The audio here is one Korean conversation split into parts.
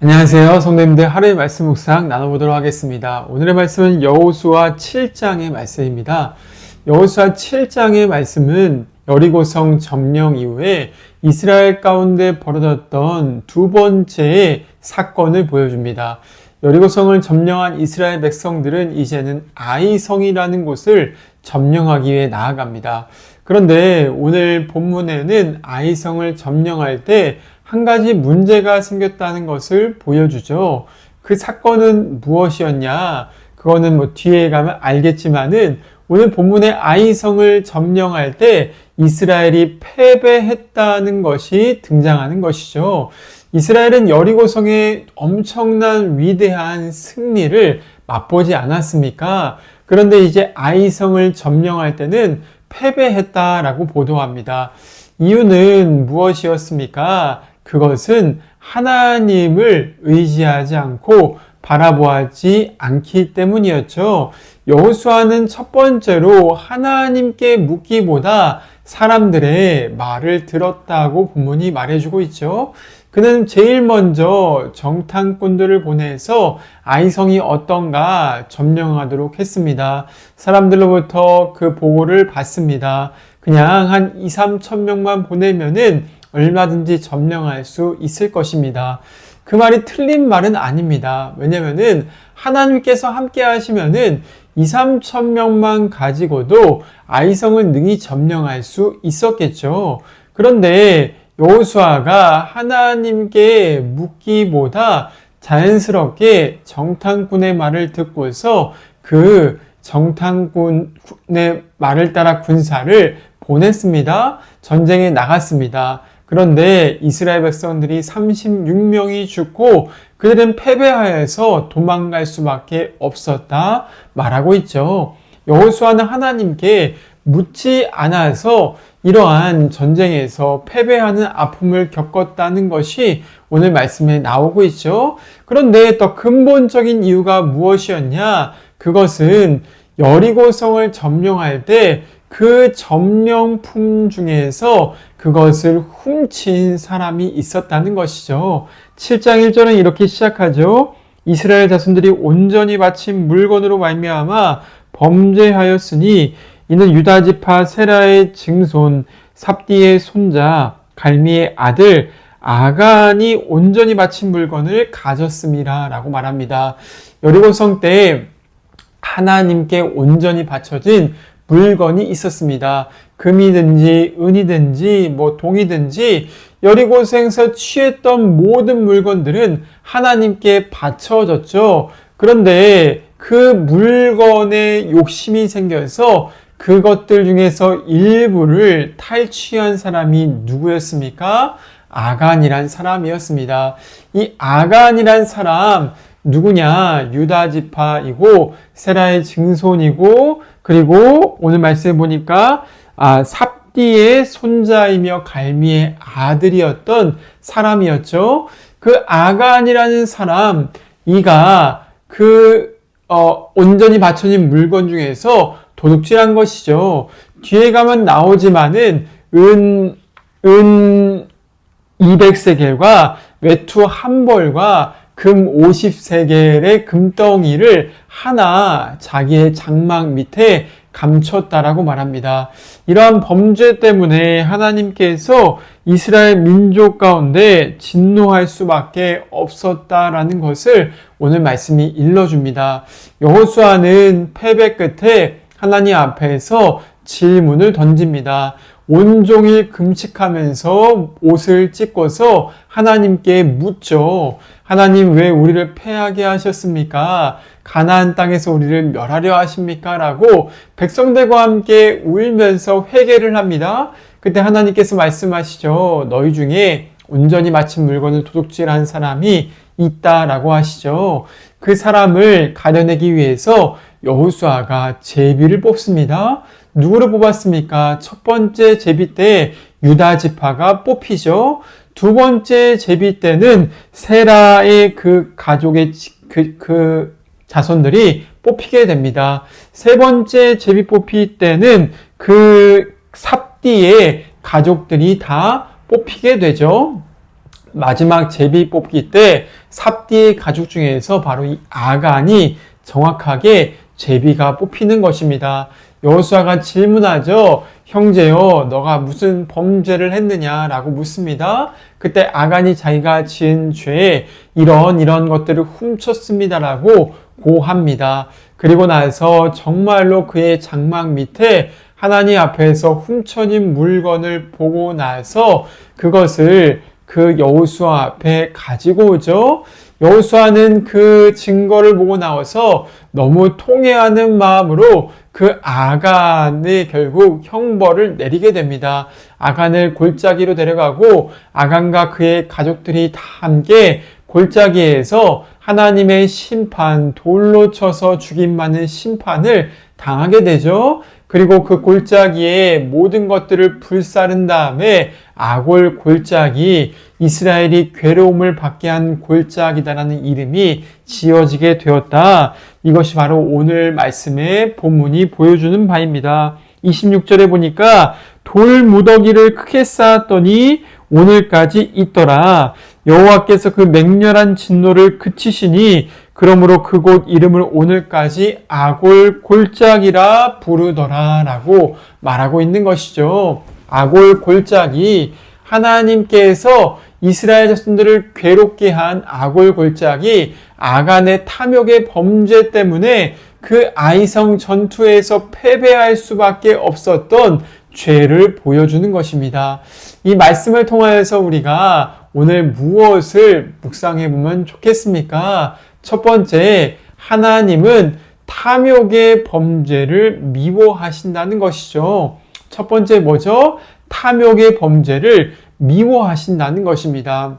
안녕하세요. 성도님들 하루의 말씀 묵상 나눠보도록 하겠습니다. 오늘의 말씀은 여호수아 7장의 말씀입니다. 여호수아 7장의 말씀은 여리고성 점령 이후에 이스라엘 가운데 벌어졌던 두 번째의 사건을 보여줍니다. 여리고성을 점령한 이스라엘 백성들은 이제는 아이성이라는 곳을 점령하기 위해 나아갑니다. 그런데 오늘 본문에는 아이성을 점령할 때 한 가지 문제가 생겼다는 것을 보여주죠. 그 사건은 무엇이었냐? 그거는 뭐 뒤에 가면 알겠지만은 오늘 본문의 아이성을 점령할 때 이스라엘이 패배했다는 것이 등장하는 것이죠. 이스라엘은 여리고성의 엄청난 위대한 승리를 맛보지 않았습니까? 그런데 이제 아이성을 점령할 때는 패배했다라고 보도합니다. 이유는 무엇이었습니까? 그것은 하나님을 의지하지 않고 바라보지 않기 때문이었죠. 여호수아는 첫 번째로 하나님께 묻기보다 사람들의 말을 들었다고 본문이 말해주고 있죠. 그는 제일 먼저 정탐꾼들을 보내서 아이성이 어떤가 점령하도록 했습니다. 사람들로부터 그 보고를 받습니다. 그냥 한 2, 3천 명만 보내면은 얼마든지 점령할 수 있을 것입니다. 그 말이 틀린 말은 아닙니다. 왜냐면은 하나님께서 함께 하시면은 2, 3천 명만 가지고도 아이성을 능히 점령할 수 있었겠죠. 그런데 여호수아가 하나님께 묻기보다 자연스럽게 정탐꾼의 말을 듣고서 그 정탐꾼의 말을 따라 군사를 보냈습니다. 전쟁에 나갔습니다. 그런데 이스라엘 백성들이 36명이 죽고 그들은 패배하여서 도망갈 수밖에 없었다 말하고 있죠. 여호수아는 하나님께 묻지 않아서 이러한 전쟁에서 패배하는 아픔을 겪었다는 것이 오늘 말씀에 나오고 있죠. 그런데 더 근본적인 이유가 무엇이었냐? 그것은 여리고성을 점령할 때 그 점령품 중에서 그것을 훔친 사람이 있었다는 것이죠. 7장 1절은 이렇게 시작하죠. 이스라엘 자손들이 온전히 바친 물건으로 말미암아 범죄하였으니 이는 유다 지파 세라의 증손 삽디의 손자 갈미의 아들 아간이 온전히 바친 물건을 가졌습니다라고 말합니다. 여리고성 때 하나님께 온전히 바쳐진 물건이 있었습니다. 금이든지 은이든지 뭐 동이든지 여리고생에서 취했던 모든 물건들은 하나님께 바쳐졌죠. 그런데 그 물건에 욕심이 생겨서 그것들 중에서 일부를 탈취한 사람이 누구였습니까? 아간이란 사람이었습니다. 이 아간이란 사람 누구냐? 유다 지파이고 세라의 증손이고 그리고 오늘 말씀해 보니까 아, 삽디의 손자이며 갈미의 아들이었던 사람이었죠. 그 아간이라는 사람 이가 그 어, 온전히 바쳐진 물건 중에서 도둑질한 것이죠. 뒤에 가면 나오지만은 은, 은 200세겔과 외투 한 벌과 금 50세겔의 금덩이를 하나 자기의 장막 밑에 감췄다라고 말합니다. 이러한 범죄 때문에 하나님께서 이스라엘 민족 가운데 진노할 수밖에 없었다라는 것을 오늘 말씀이 일러줍니다. 여호수아는 패배 끝에 하나님 앞에서 질문을 던집니다. 온종일 금식하면서 옷을 찢고서 하나님께 묻죠. 하나님 왜 우리를 패하게 하셨습니까? 가나안 땅에서 우리를 멸하려 하십니까? 라고 백성들과 함께 울면서 회개를 합니다. 그때 하나님께서 말씀하시죠. 너희 중에 온전히 마친 물건을 도둑질한 사람이 있다라고 하시죠. 그 사람을 가려내기 위해서 여호수아가 제비를 뽑습니다. 누구를 뽑았습니까? 첫 번째 제비 때 유다 지파가 뽑히죠. 두 번째 제비 때는 세라의 그 가족의 그, 그 자손들이 뽑히게 됩니다. 세 번째 제비 뽑히 때는 그 삽디의 가족들이 다 뽑히게 되죠. 마지막 제비 뽑기 때 삽디의 가족 중에서 바로 이 아간이 정확하게 제비가 뽑히는 것입니다. 여호수아가 질문하죠. 형제여, 너가 무슨 범죄를 했느냐라고 묻습니다. 그때 아간이 자기가 지은 죄에 이런 이런 것들을 훔쳤습니다라고 고합니다. 그리고 나서 정말로 그의 장막 밑에 하나님 앞에서 훔쳐진 물건을 보고 나서 그것을 그 여호수아 앞에 가지고 오죠. 여호수아는 그 증거를 보고 나와서 너무 통회하는 마음으로 그 아간의 결국 형벌을 내리게 됩니다. 아간을 골짜기로 데려가고 아간과 그의 가족들이 다 함께 골짜기에서 하나님의 심판, 돌로 쳐서 죽임받는 심판을 당하게 되죠. 그리고 그 골짜기에 모든 것들을 불사른 다음에 아골 골짜기, 이스라엘이 괴로움을 받게 한 골짜기다라는 이름이 지어지게 되었다. 이것이 바로 오늘 말씀의 본문이 보여주는 바입니다. 26절에 보니까 돌 무더기를 크게 쌓았더니 오늘까지 있더라. 여호와께서 그 맹렬한 진노를 그치시니 그러므로 그곳 이름을 오늘까지 아골 골짜기라 부르더라라고 말하고 있는 것이죠. 아골 골짜기 하나님께서 이스라엘 자손들을 괴롭게 한 아골 골짜기 아간의 탐욕의 범죄 때문에 그 아이성 전투에서 패배할 수밖에 없었던 죄를 보여주는 것입니다. 이 말씀을 통하여서 우리가 오늘 무엇을 묵상해 보면 좋겠습니까? 첫 번째, 하나님은 탐욕의 범죄를 미워하신다는 것이죠. 첫 번째 뭐죠? 탐욕의 범죄를 미워하신다는 것입니다.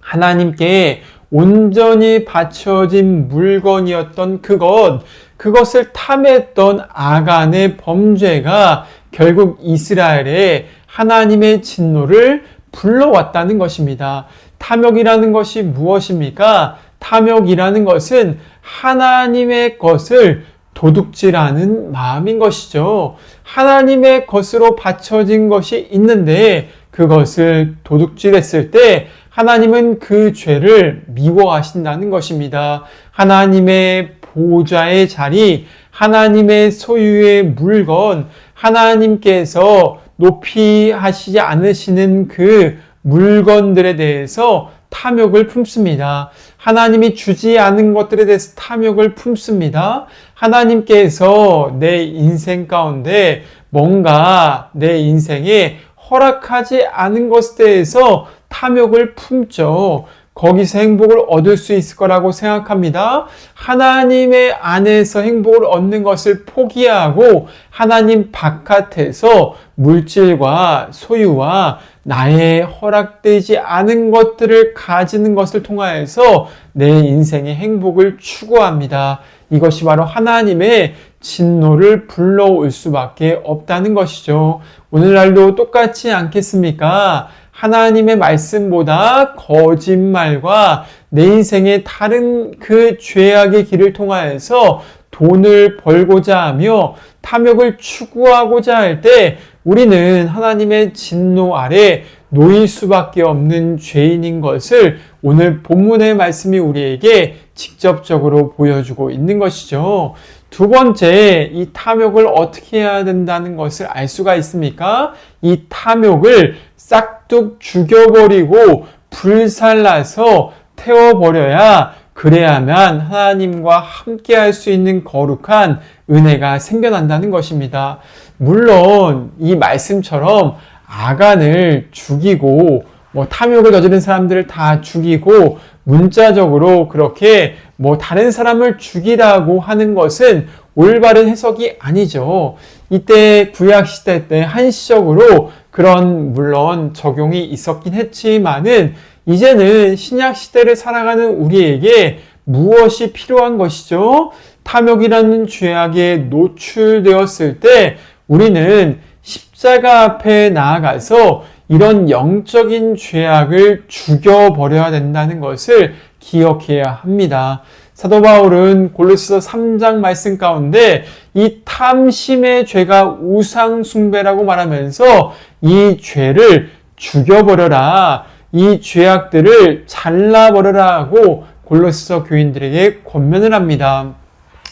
하나님께 온전히 바쳐진 물건이었던 그것, 그것을 탐했던 아간의 범죄가 결국 이스라엘에 하나님의 진노를 불러왔다는 것입니다. 탐욕이라는 것이 무엇입니까? 탐욕이라는 것은 하나님의 것을 도둑질하는 마음인 것이죠. 하나님의 것으로 바쳐진 것이 있는데 그것을 도둑질했을 때 하나님은 그 죄를 미워하신다는 것입니다. 하나님의 보좌의 자리, 하나님의 소유의 물건, 하나님께서 높이 하시지 않으시는 그 물건들에 대해서 탐욕을 품습니다. 하나님이 주지 않은 것들에 대해서 탐욕을 품습니다. 하나님께서 내 인생 가운데 뭔가 내 인생에 허락하지 않은 것에 대해서 탐욕을 품죠. 거기서 행복을 얻을 수 있을 거라고 생각합니다. 하나님의 안에서 행복을 얻는 것을 포기하고 하나님 바깥에서 물질과 소유와 나의 허락되지 않은 것들을 가지는 것을 통하여서 내 인생의 행복을 추구합니다. 이것이 바로 하나님의 진노를 불러올 수밖에 없다는 것이죠. 오늘날도 똑같지 않겠습니까? 하나님의 말씀보다 거짓말과 내 인생의 다른 그 죄악의 길을 통하여서 돈을 벌고자 하며 탐욕을 추구하고자 할 때 우리는 하나님의 진노 아래 놓일 수밖에 없는 죄인인 것을 오늘 본문의 말씀이 우리에게 직접적으로 보여주고 있는 것이죠. 두 번째, 이 탐욕을 어떻게 해야 된다는 것을 알 수가 있습니까? 이 탐욕을 싹둑 죽여버리고 불살라서 태워버려야 그래야만 하나님과 함께 할 수 있는 거룩한 은혜가 생겨난다는 것입니다. 물론 이 말씀처럼 아간을 죽이고 뭐 탐욕을 저지른 사람들을 다 죽이고 문자적으로 그렇게 뭐 다른 사람을 죽이라고 하는 것은 올바른 해석이 아니죠. 이때 구약 시대 때 한시적으로 그런 물론 적용이 있었긴 했지만은 이제는 신약 시대를 살아가는 우리에게 무엇이 필요한 것이죠? 탐욕이라는 죄악에 노출되었을 때 우리는 십자가 앞에 나아가서 이런 영적인 죄악을 죽여버려야 된다는 것을 기억해야 합니다. 사도 바울은 골로새서 3장 말씀 가운데 이 탐심의 죄가 우상 숭배라고 말하면서 이 죄를 죽여버려라. 이 죄악들을 잘라버려라고 골로새서 교인들에게 권면을 합니다.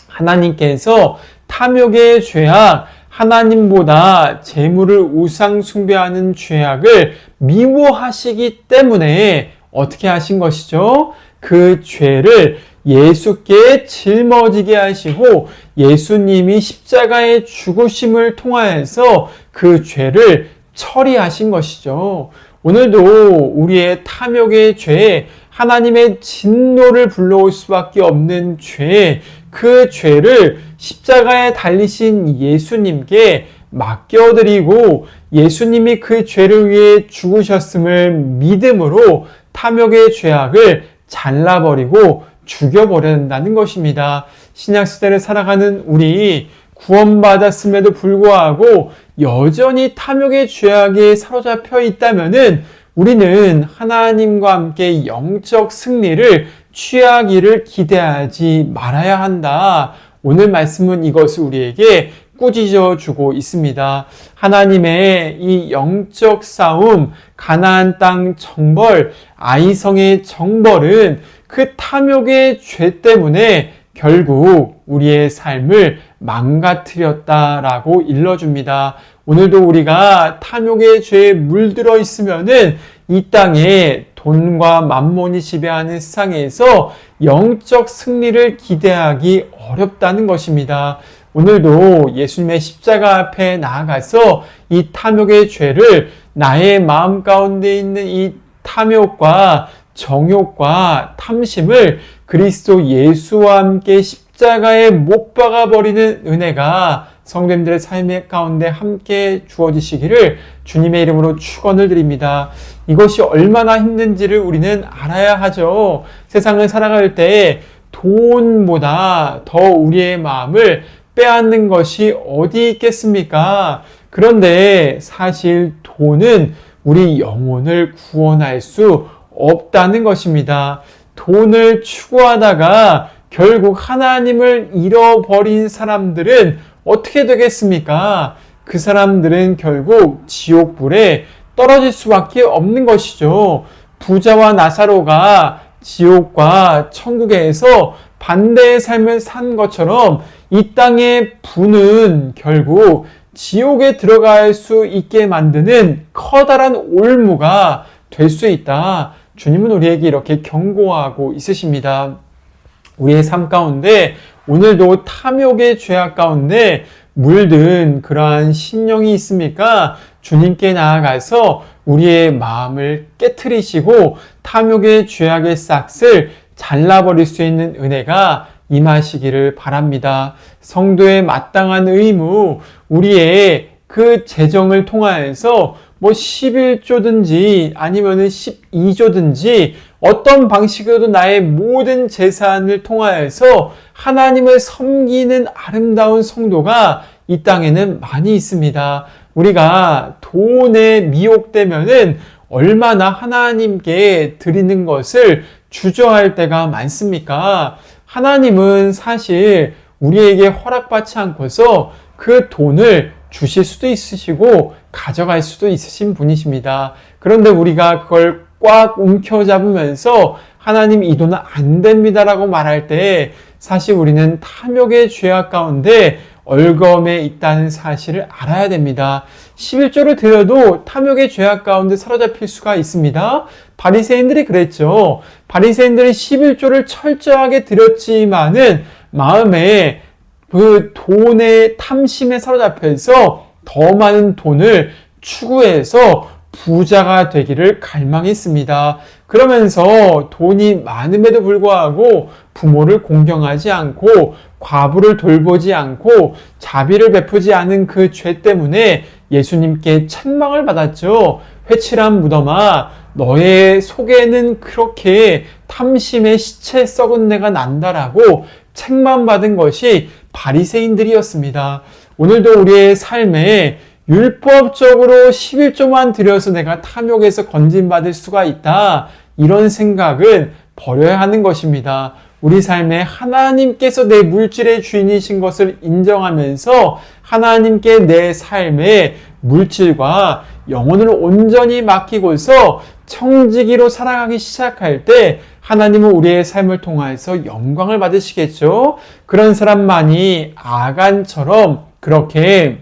하나님께서 탐욕의 죄악, 하나님보다 재물을 우상 숭배하는 죄악을 미워하시기 때문에 어떻게 하신 것이죠? 그 죄를 예수께 짊어지게 하시고 예수님이 십자가의 죽으심을 통하여서 그 죄를 처리하신 것이죠. 오늘도 우리의 탐욕의 죄, 하나님의 진노를 불러올 수밖에 없는 죄, 그 죄를 십자가에 달리신 예수님께 맡겨드리고 예수님이 그 죄를 위해 죽으셨음을 믿음으로 탐욕의 죄악을 잘라버리고 죽여버려야 한다는 것입니다. 신약시대를 살아가는 우리 구원받았음에도 불구하고 여전히 탐욕의 죄악에 사로잡혀 있다면은 우리는 하나님과 함께 영적 승리를 취하기를 기대하지 말아야 한다. 오늘 말씀은 이것을 우리에게 꾸짖어 주고 있습니다. 하나님의 이 영적 싸움, 가나안 땅 정벌, 아이성의 정벌은 그 탐욕의 죄 때문에 결국 우리의 삶을 망가뜨렸다라고 일러줍니다. 오늘도 우리가 탐욕의 죄에 물들어 있으면은 이 땅에 돈과 만몬이 지배하는 세상에서 영적 승리를 기대하기 어렵다는 것입니다. 오늘도 예수님의 십자가 앞에 나아가서 이 탐욕의 죄를 나의 마음 가운데 있는 이 탐욕과 정욕과 탐심을 그리스도 예수와 함께 십자가에 못 박아 버리는 은혜가 성도님들의 삶의 가운데 함께 주어지시기를 주님의 이름으로 축원을 드립니다. 이것이 얼마나 힘든지를 우리는 알아야 하죠. 세상을 살아갈 때 돈보다 더 우리의 마음을 빼앗는 것이 어디 있겠습니까? 그런데 사실 돈은 우리 영혼을 구원할 수 없다는 것입니다. 돈을 추구하다가 결국 하나님을 잃어버린 사람들은 어떻게 되겠습니까? 그 사람들은 결국 지옥불에 떨어질 수밖에 없는 것이죠. 부자와 나사로가 지옥과 천국에서 반대의 삶을 산 것처럼 이 땅의 부는 결국 지옥에 들어갈 수 있게 만드는 커다란 올무가 될 수 있다. 주님은 우리에게 이렇게 경고하고 있으십니다. 우리의 삶 가운데 오늘도 탐욕의 죄악 가운데 물든 그러한 신령이 있습니까? 주님께 나아가서 우리의 마음을 깨뜨리시고 탐욕의 죄악의 싹을 잘라버릴 수 있는 은혜가 임하시기를 바랍니다. 성도의 마땅한 의무, 우리의 그 재정을 통하여서 뭐 11조든지 아니면은 12조든지 어떤 방식으로도 나의 모든 재산을 통하여서 하나님을 섬기는 아름다운 성도가 이 땅에는 많이 있습니다. 우리가 돈에 미혹되면은 얼마나 하나님께 드리는 것을 주저할 때가 많습니까? 하나님은 사실 우리에게 허락받지 않고서 그 돈을 주실 수도 있으시고 가져갈 수도 있으신 분이십니다. 그런데 우리가 그걸 꽉 움켜잡으면서 하나님 이 돈은 안 됩니다라고 말할 때 사실 우리는 탐욕의 죄악 가운데 얼검에 있다는 사실을 알아야 됩니다. 11조를 드려도 탐욕의 죄악 가운데 사로잡힐 수가 있습니다. 바리새인들이 그랬죠. 바리새인들은 11조를 철저하게 드렸지만은 마음에 그 돈의 탐심에 사로잡혀서 더 많은 돈을 추구해서 부자가 되기를 갈망했습니다. 그러면서 돈이 많음에도 불구하고 부모를 공경하지 않고 과부를 돌보지 않고 자비를 베푸지 않은 그 죄 때문에 예수님께 책망을 받았죠. 회칠한 무덤아, 너의 속에는 그렇게 탐심의 시체 썩은 내가 난다라고 책망받은 것이 바리새인들이었습니다. 오늘도 우리의 삶에 율법적으로 11조만 들여서 내가 탐욕에서 건진받을 수가 있다. 이런 생각은 버려야 하는 것입니다. 우리 삶에 하나님께서 내 물질의 주인이신 것을 인정하면서 하나님께 내 삶의 물질과 영혼을 온전히 맡기고서 청지기로 살아가기 시작할 때 하나님은 우리의 삶을 통하여서 영광을 받으시겠죠. 그런 사람만이 아간처럼 그렇게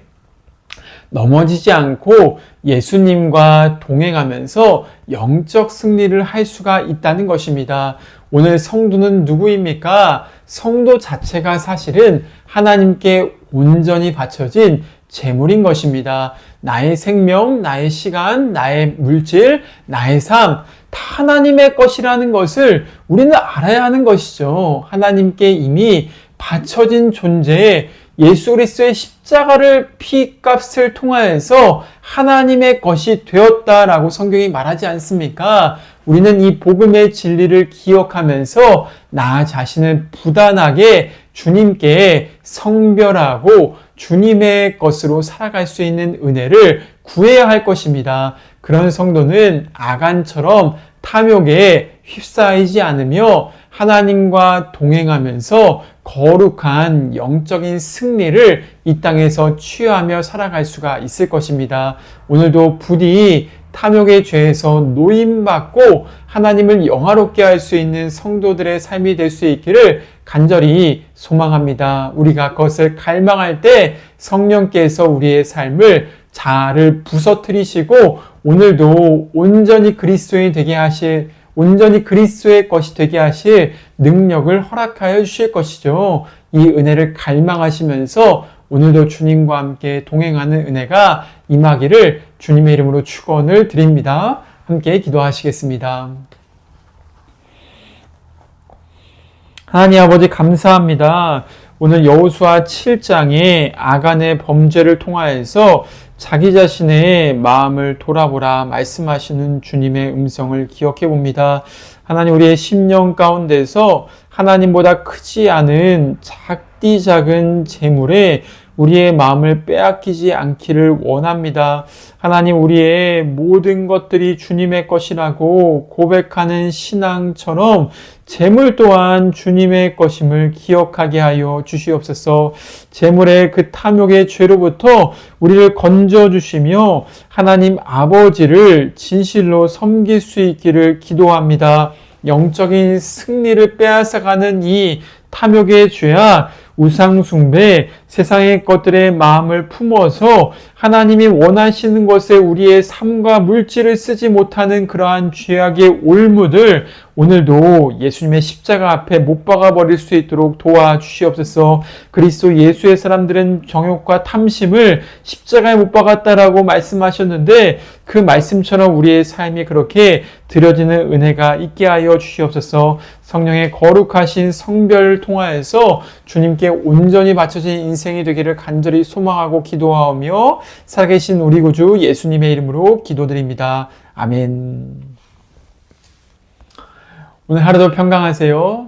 넘어지지 않고 예수님과 동행하면서 영적 승리를 할 수가 있다는 것입니다. 오늘 성도는 누구입니까? 성도 자체가 사실은 하나님께 온전히 바쳐진 재물인 것입니다. 나의 생명, 나의 시간, 나의 물질, 나의 삶, 다 하나님의 것이라는 것을 우리는 알아야 하는 것이죠. 하나님께 이미 바쳐진 존재에 예수 그리스도의 십자가를 피값을 통하여서 하나님의 것이 되었다라고 성경이 말하지 않습니까? 우리는 이 복음의 진리를 기억하면서 나 자신을 부단하게 주님께 성별하고 주님의 것으로 살아갈 수 있는 은혜를 구해야 할 것입니다. 그런 성도는 아간처럼 탐욕에 휩싸이지 않으며 하나님과 동행하면서 거룩한 영적인 승리를 이 땅에서 취하며 살아갈 수가 있을 것입니다. 오늘도 부디 탐욕의 죄에서 노임받고 하나님을 영화롭게 할 수 있는 성도들의 삶이 될 수 있기를 간절히 소망합니다. 우리가 그것을 갈망할 때 성령께서 우리의 삶을 자를 부서뜨리시고 오늘도 온전히 그리스도인이 되게 하실 온전히 그리스도의 것이 되게 하실 능력을 허락하여 주실 것이죠. 이 은혜를 갈망하시면서 오늘도 주님과 함께 동행하는 은혜가 임하기를 주님의 이름으로 축원을 드립니다. 함께 기도하시겠습니다. 하나님 아버지 감사합니다. 오늘 여호수아 7장에 아간의 범죄를 통하여서 자기 자신의 마음을 돌아보라 말씀하시는 주님의 음성을 기억해 봅니다. 하나님 우리의 심령 가운데서 하나님보다 크지 않은 작디 작은 재물에 우리의 마음을 빼앗기지 않기를 원합니다. 하나님 우리의 모든 것들이 주님의 것이라고 고백하는 신앙처럼 재물 또한 주님의 것임을 기억하게 하여 주시옵소서. 재물의 그 탐욕의 죄로부터 우리를 건져 주시며 하나님 아버지를 진실로 섬길 수 있기를 기도합니다. 영적인 승리를 빼앗아가는 이 탐욕의 죄악, 우상숭배, 세상의 것들의 마음을 품어서 하나님이 원하시는 것에 우리의 삶과 물질을 쓰지 못하는 그러한 죄악의 올무들 오늘도 예수님의 십자가 앞에 못 박아 버릴 수 있도록 도와주시옵소서. 그리스도 예수의 사람들은 정욕과 탐심을 십자가에 못 박았다라고 말씀하셨는데 그 말씀처럼 우리의 삶이 그렇게 드려지는 은혜가 있게 하여 주시옵소서. 성령의 거룩하신 성별 을 통하여서 주님께 온전히 바쳐진 인생이 되기를 간절히 소망하고 기도하며 살아계신 우리 구주 예수님의 이름으로 기도드립니다. 아멘. 오늘 하루도 평강하세요.